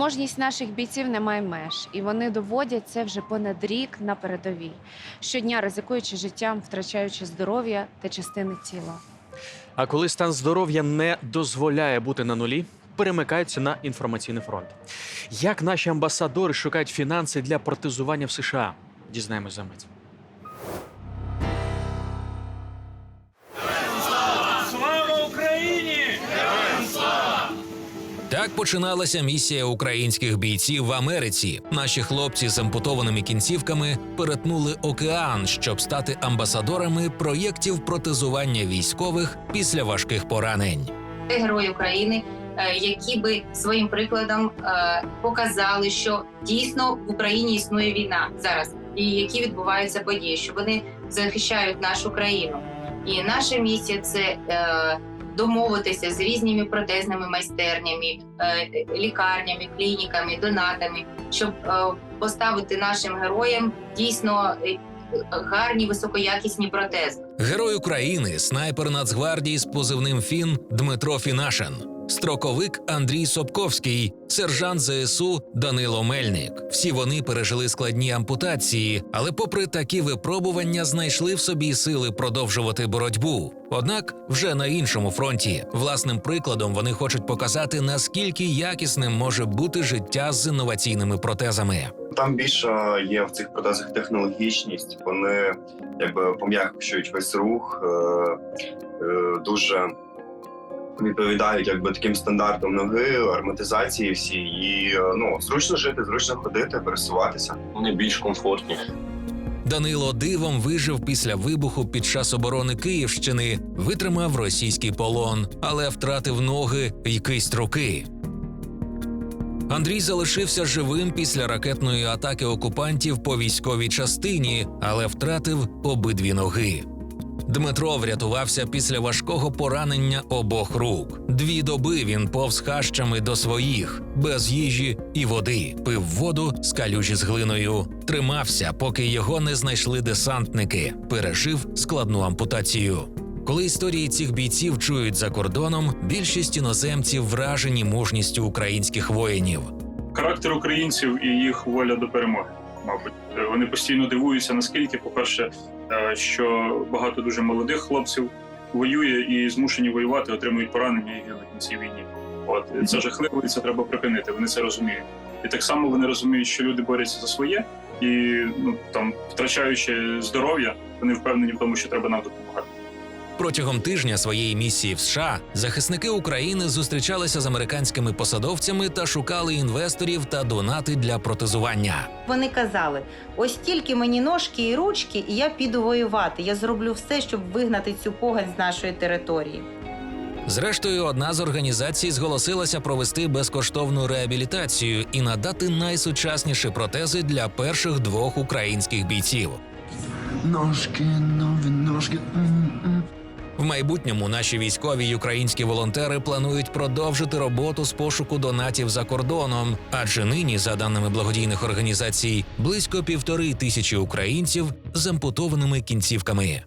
Мужність наших бійців не має меж, і вони доводять це вже понад рік на передовій, щодня ризикуючи життям, втрачаючи здоров'я та частини тіла. А коли стан здоров'я не дозволяє бути на нулі, перемикаються на інформаційний фронт. Як наші амбасадори шукають фінанси для протезування в США? Дізнаємось за мить. Так починалася місія українських бійців в Америці. Наші хлопці з ампутованими кінцівками перетнули океан, щоб стати амбасадорами проєктів протезування військових після важких поранень. Герої України, е, які би своїм прикладом е, показали, що дійсно в Україні існує війна зараз, і які відбуваються події, що вони захищають нашу країну. І наша місія це е, домовитися з різними протезними майстернями, е, лікарнями, клініками, донатами, щоб е, поставити нашим героям дійсно е, гарні високоякісні протези. Герой України, снайпер Нацгвардії з позивним Фін Дмитро Фінашин, строковик Андрій Сопковський, сержант ЗСУ Данило Мельник. Всі вони пережили складні ампутації, але, попри такі випробування, знайшли в собі сили продовжувати боротьбу. Однак вже на іншому фронті власним прикладом вони хочуть показати, наскільки якісним може бути життя з інноваційними протезами. Там більше є в цих протезах технологічність. Вони якби пом'якшують весь рух, е, е, дуже відповідають якби таким стандартам ноги, арматизації всі. І е, ну зручно жити, зручно ходити, пересуватися. Вони більш комфортні. Данило дивом вижив після вибуху під час оборони Київщини, витримав російський полон, але втратив ноги й кисть руки. Андрій залишився живим після ракетної атаки окупантів по військовій частині, але втратив обидві ноги. Дмитро врятувався після важкого поранення обох рук. Дві доби він повз хащами до своїх, без їжі і води, пив воду з калюжі з глиною. Тримався, поки його не знайшли десантники, пережив складну ампутацію. Коли історії цих бійців чують за кордоном, більшість іноземців вражені мужністю українських воїнів. Характер українців і їх воля до перемоги. Мабуть, вони постійно дивуються, наскільки, по-перше, е, що багато дуже молодих хлопців воює і змушені воювати, отримують поранення і гинуть на цій війні. От це жахливо, і це треба припинити. Вони це розуміють. І так само вони розуміють, що люди борються за своє, і ну там втрачаючи здоров'я, вони впевнені в тому, що треба нам допомагати. Протягом тижня своєї місії в США захисники України зустрічалися з американськими посадовцями та шукали інвесторів та донати для протезування. Вони казали: ось тільки мені ножки і ручки, і я піду воювати. Я зроблю все, щоб вигнати цю погань з нашої території. Зрештою, одна з організацій зголосилася провести безкоштовну реабілітацію і надати найсучасніші протези для перших двох українських бійців. Ножки, нові ножки. м-м. В майбутньому наші військові й українські волонтери планують продовжити роботу з пошуку донатів за кордоном, адже нині, за даними благодійних організацій, близько півтори тисячі українців з ампутованими кінцівками.